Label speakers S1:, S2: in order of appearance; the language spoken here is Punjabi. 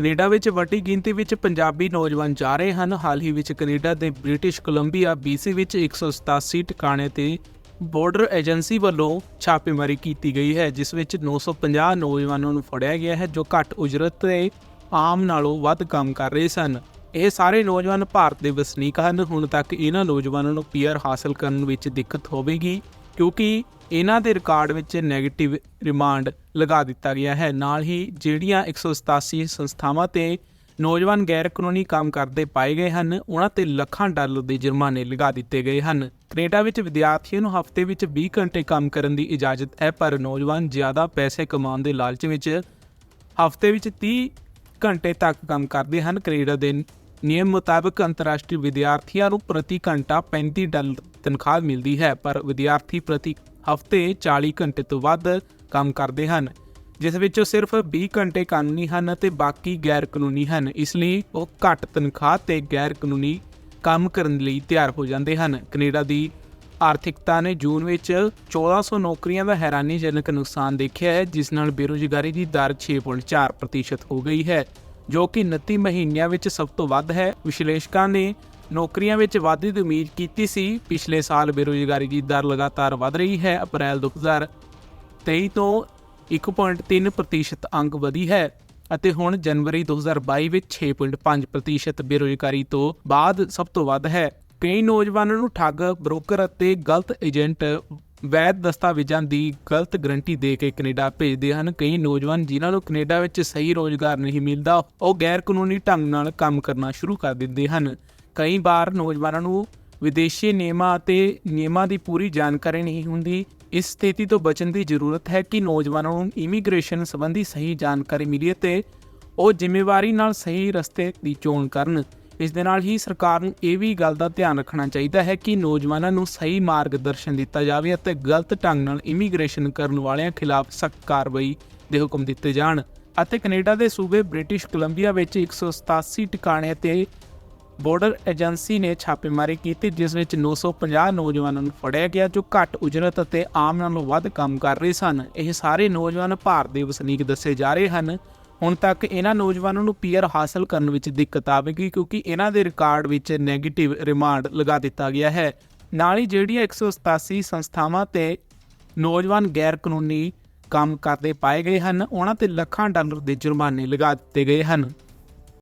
S1: ਕੈਨੇਡਾ ਵਿੱਚ ਵੱਡੀ ਗਿਣਤੀ ਵਿੱਚ ਪੰਜਾਬੀ ਨੌਜਵਾਨ ਜਾ ਰਹੇ ਹਨ। ਹਾਲ ਹੀ ਵਿੱਚ ਕੈਨੇਡਾ ਦੇ ਬ੍ਰਿਟਿਸ਼ ਕੋਲੰਬੀਆ BC ਵਿੱਚ 187 ਟਿਕਾਣੇ ਤੇ ਬਾਰਡਰ ਏਜੰਸੀ ਵੱਲੋਂ ਛਾਪੇਮਾਰੀ ਕੀਤੀ ਗਈ ਹੈ, ਜਿਸ ਵਿੱਚ 950 ਨੌਜਵਾਨਾਂ ਨੂੰ ਫੜਿਆ ਗਿਆ ਹੈ, ਜੋ ਘੱਟ ਉਜਰਤ ਤੇ ਆਮ ਨਾਲੋਂ ਵੱਧ ਕੰਮ ਕਰ ਰਹੇ ਸਨ। ਇਹ ਸਾਰੇ ਨੌਜਵਾਨ ਭਾਰਤ ਦੇ ਵਸਨੀਕ ਹਨ। ਹੁਣ ਤੱਕ ਇਹਨਾਂ ਨੌਜਵਾਨਾਂ ਨੂੰ ਪੀਆਰ ਹਾਸਲ ਕਰਨ ਵਿੱਚ ਦਿੱਕਤ ਹੋਵੇਗੀ। ਕਿਉਂਕਿ ਇਹਨਾਂ ਦੇ ਰਿਕਾਰਡ ਵਿੱਚ 네ਗੇਟਿਵ ਰਿਮਾਂਡ ਲਗਾ ਦਿੱਤਾ ਗਿਆ ਹੈ। ਨਾਲ ਹੀ ਜਿਹੜੀਆਂ 187 ਸੰਸਥਾਵਾਂ ਤੇ ਨੌਜਵਾਨ ਗੈਰ ਕਾਨੂੰਨੀ ਕੰਮ ਕਰਦੇ ਪਾਏ ਗਏ ਹਨ, ਉਹਨਾਂ ਤੇ ਲੱਖਾਂ ਡਾਲਰ ਦੇ ਜੁਰਮਾਨੇ ਲਗਾ ਦਿੱਤੇ ਗਏ ਹਨ। ਕੈਨੇਡਾ ਵਿੱਚ ਵਿਦਿਆਰਥੀਆਂ ਨੂੰ ਹਫ਼ਤੇ ਵਿੱਚ 20 ਘੰਟੇ ਕੰਮ ਕਰਨ ਦੀ ਇਜਾਜ਼ਤ ਹੈ, ਪਰ ਨੌਜਵਾਨ ਜ਼ਿਆਦਾ ਪੈਸੇ ਕਮਾਉਣ ਦੇ ਲਾਲਚ ਵਿੱਚ ਹਫ਼ਤੇ ਵਿੱਚ 30 ਘੰਟੇ ਤੱਕ ਕੰਮ ਕਰਦੇ ਹਨ। ਕੈਨੇਡਾ ਦੇ ਨਿਯਮ ਮੁਤਾਬਕ ਅੰਤਰਰਾਸ਼ਟਰੀ ਵਿਦਿਆਰਥੀਆਂ ਨੂੰ ਪ੍ਰਤੀ ਘੰਟਾ 35 ਡਾਲਰ ਤਨਖਾਹ ਮਿਲਦੀ ਹੈ, ਪਰ ਵਿਦਿਆਰਥੀ ਪ੍ਰਤੀ ਹਫ਼ਤੇ 40 ਘੰਟੇ ਤੋਂ ਵੱਧ ਕੰਮ ਕਰਦੇ ਹਨ, ਜਿਸ ਵਿੱਚੋਂ ਸਿਰਫ 20 ਘੰਟੇ ਕਾਨੂੰਨੀ ਹਨ ਅਤੇ ਬਾਕੀ ਗੈਰ ਕਾਨੂੰਨੀ ਹਨ। ਇਸ ਲਈ ਉਹ ਘੱਟ ਤਨਖਾਹ ਤੇ ਗੈਰ ਕਾਨੂੰਨੀ ਕੰਮ ਕਰਨ ਲਈ ਤਿਆਰ ਹੋ ਜਾਂਦੇ ਹਨ। ਕੈਨੇਡਾ ਦੀ ਆਰਥਿਕਤਾ ਨੇ ਜੂਨ ਵਿੱਚ 1400 ਨੌਕਰੀਆਂ ਦਾ ਹੈਰਾਨੀਜਨਕ ਨੁਕਸਾਨ ਦੇਖਿਆ ਹੈ, ਜਿਸ ਨਾਲ ਬੇਰੁਜ਼ਗਾਰੀ ਦੀ ਦਰ 6.4% ਹੋ ਗਈ ਹੈ। ਜੋ ਕਿ 29 ਮਹੀਨਿਆਂ ਵਿੱਚ ਸਭ ਤੋਂ ਵੱਧ ਹੈ। ਵਿਸ਼ਲੇਸ਼ਕਾਂ ਨੇ ਨੌਕਰੀਆਂ ਵਿੱਚ ਵਾਧੇ ਦੀ ਉਮੀਦ ਕੀਤੀ ਸੀ। ਪਿਛਲੇ ਸਾਲ ਬੇਰੁਜ਼ਗਾਰੀ ਦੀ ਦਰ ਲਗਾਤਾਰ ਵਧ ਰਹੀ ਹੈ। ਅਪ੍ਰੈਲ 2023 ਤੋਂ 1.3% ਅੰਕ ਵਧੀ ਹੈ ਅਤੇ ਹੁਣ ਜਨਵਰੀ 2022 ਵਿੱਚ 6.5% ਬੇਰੁਜ਼ਗਾਰੀ ਤੋਂ ਬਾਅਦ ਸਭ ਤੋਂ ਵੱਧ ਹੈ। ਕਈ ਨੌਜਵਾਨਾਂ ਨੂੰ ਠੱਗ, ਬ੍ਰੋਕਰ ਅਤੇ ਗਲਤ ਏਜੰਟ ਵੈਧ ਦਸਤਾਵੇਜ਼ਾਂ ਦੀ ਗਲਤ ਗਰੰਟੀ ਦੇ ਕੇ ਕੈਨੇਡਾ ਭੇਜਦੇ ਹਨ। ਕਈ ਨੌਜਵਾਨ ਜਿਨ੍ਹਾਂ ਨੂੰ ਕੈਨੇਡਾ ਵਿੱਚ ਸਹੀ ਰੋਜ਼ਗਾਰ ਨਹੀਂ ਮਿਲਦਾ, ਉਹ ਗੈਰ ਕਾਨੂੰਨੀ ਢੰਗ ਨਾਲ ਕੰਮ ਕਰਨਾ ਸ਼ੁਰੂ ਕਰ ਦਿੰਦੇ ਹਨ। ਕਈ ਵਾਰ ਨੌਜਵਾਨਾਂ ਨੂੰ ਵਿਦੇਸ਼ੀ ਨਿਯਮਾਂ ਅਤੇ ਨਿਯਮਾਂ ਦੀ ਪੂਰੀ ਜਾਣਕਾਰੀ ਨਹੀਂ ਹੁੰਦੀ। ਇਸ ਸਥਿਤੀ ਤੋਂ ਬਚਣ ਦੀ ਜ਼ਰੂਰਤ ਹੈ ਕਿ ਨੌਜਵਾਨਾਂ ਨੂੰ ਇਮੀਗ੍ਰੇਸ਼ਨ ਸੰਬੰਧੀ ਸਹੀ ਜਾਣਕਾਰੀ ਮਿਲੇ ਤੇ ਉਹ ਜ਼ਿੰਮੇਵਾਰੀ ਨਾਲ ਸਹੀ ਰਸਤੇ ਦੀ ਚੋਣ ਕਰਨ। ਇਸ ਦੇ ਨਾਲ ਹੀ ਸਰਕਾਰ ਨੂੰ ਇਹ ਵੀ ਗੱਲ ਦਾ ਧਿਆਨ ਰੱਖਣਾ ਚਾਹੀਦਾ ਹੈ ਕਿ ਨੌਜਵਾਨਾਂ ਨੂੰ ਸਹੀ ਮਾਰਗਦਰਸ਼ਨ ਦਿੱਤਾ ਜਾਵੇ ਅਤੇ ਗਲਤ ਢੰਗ ਨਾਲ ਇਮੀਗ੍ਰੇਸ਼ਨ ਕਰਨ ਵਾਲਿਆਂ ਖਿਲਾਫ ਸਖਤ ਕਾਰਵਾਈ ਦੇ ਹੁਕਮ ਦਿੱਤੇ ਜਾਣ ਅਤੇ ਕੈਨੇਡਾ ਦੇ ਸੂਬੇ ਬ੍ਰਿਟਿਸ਼ ਕੋਲੰਬੀਆ ਵਿੱਚ 187 ਟਿਕਾਣਿਆਂ ਤੇ ਬਾਰਡਰ ਏਜੰਸੀ ਨੇ ਛਾਪੇਮਾਰੀ ਕੀਤੀ, ਜਿਸ ਵਿੱਚ 950 ਨੌਜਵਾਨਾਂ ਨੂੰ ਫੜਿਆ ਗਿਆ, ਜੋ ਘੱਟ ਉਜਰਤ ਅਤੇ ਆਮ ਨਾਲੋਂ ਵੱਧ ਕੰਮ ਕਰ ਰਹੇ ਸਨ। ਇਹ ਸਾਰੇ ਨੌਜਵਾਨ ਭਾਰਤ ਦੇ ਵਸਨੀਕ ਦੱਸੇ ਜਾ ਰਹੇ ਹਨ। ਹੁਣ ਤੱਕ ਇਹਨਾਂ ਨੌਜਵਾਨਾਂ ਨੂੰ ਪੀਆਰ ਹਾਸਲ ਕਰਨ ਵਿੱਚ ਦਿੱਕਤ ਆਵੇਗੀ ਕਿਉਂਕਿ ਇਹਨਾਂ ਦੇ ਰਿਕਾਰਡ ਵਿੱਚ 네ਗੇਟਿਵ ਰਿਮਾਂਡ ਲਗਾ ਦਿੱਤਾ ਗਿਆ ਹੈ। ਨਾਲ ਹੀ ਜਿਹੜੀਆਂ 187 ਸੰਸਥਾਵਾਂ ਤੇ ਨੌਜਵਾਨ ਗੈਰ ਕਾਨੂੰਨੀ ਕੰਮ ਕਰਦੇ ਪਾਏ ਗਏ ਹਨ, ਉਹਨਾਂ ਤੇ ਲੱਖਾਂ ਡਾਲਰ ਦੇ ਜੁਰਮਾਨੇ ਲਗਾ ਦਿੱਤੇ ਗਏ ਹਨ।